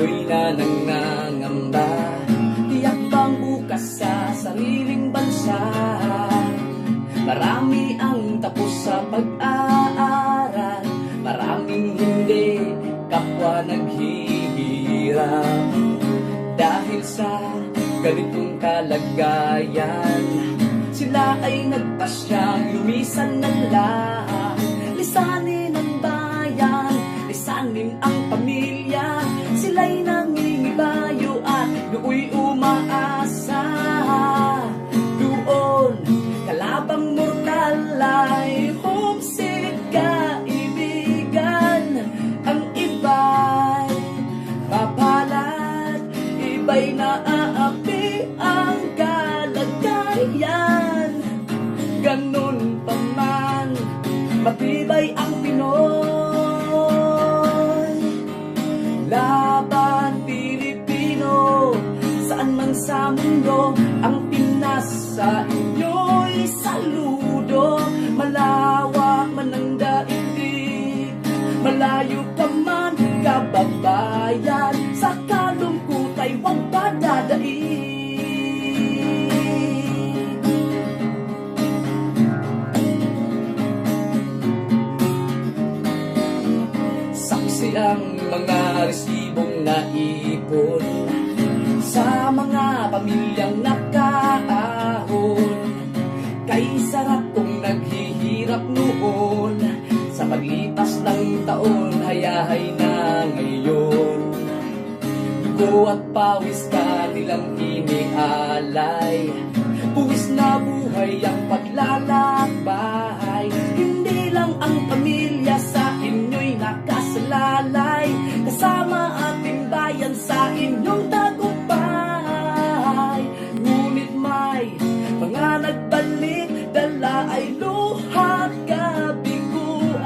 Pinoy na nang nangamba Tiyak bang bukas sa sariling bansa? Marami ang tapos sa pag-aaral. Maraming hindi kapwa naghihirap. Dahil sa ganitong kalagayan Sila ay nagpasyang lumisan ng lang Lisanin ang bayan, lisanin ang pamilya. Sila'y nangingibayo at do'y umaasa. Doon, kalabang mortal ay homesick kaibigan. Ang iba'y papalat, iba'y naaapi ang kalagayan. Ganun pa man, matibay ang sa mundo Ang Pinas sa inyo'y saludo. Malawak man ang daigdig Malayo ka man, kababayan. Sa kalungkot ay huwag padadaig Saksi ang mga resibong naipon pamilyang nakaahon Kay sarap kong naghihirap noon. Sa paglipas ng taon hayahay na ngayon. Dugo at pawis ka nilang inialay. Buwis na buhay ang paglalakbay. Hindi lang ang pamilya sa inyo'y nakasalalay Dala ay luhat kabiguan.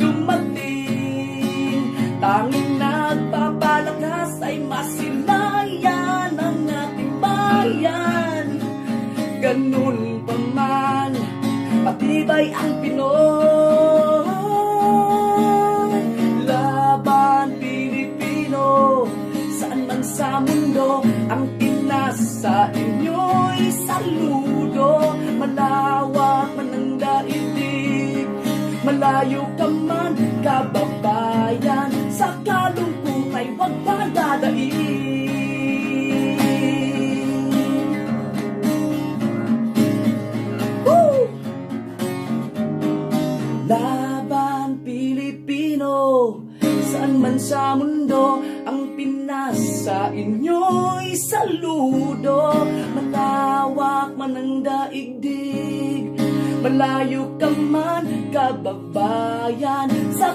Dumating Tanging nagpapalakas ay masilayan ang ating bayan. Ganun pa man, matibay ang Pinoy Malayo ka man, kababayan Sa kalungkot ay huwag padadaig Woo! Laban Pilipino Saan man sa mundo Ang Pinas sa inyo'y saludo Malawak man ang daigdig Malayo ka man, kababayan Sa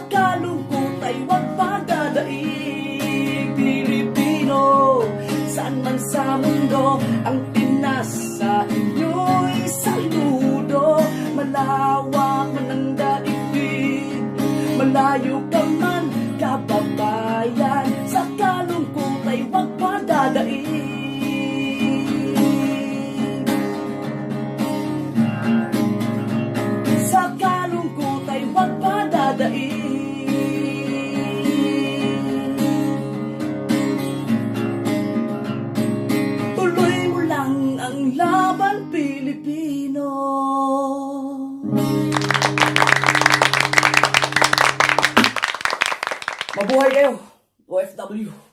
Pilipino Mabuhay kayo, OFW!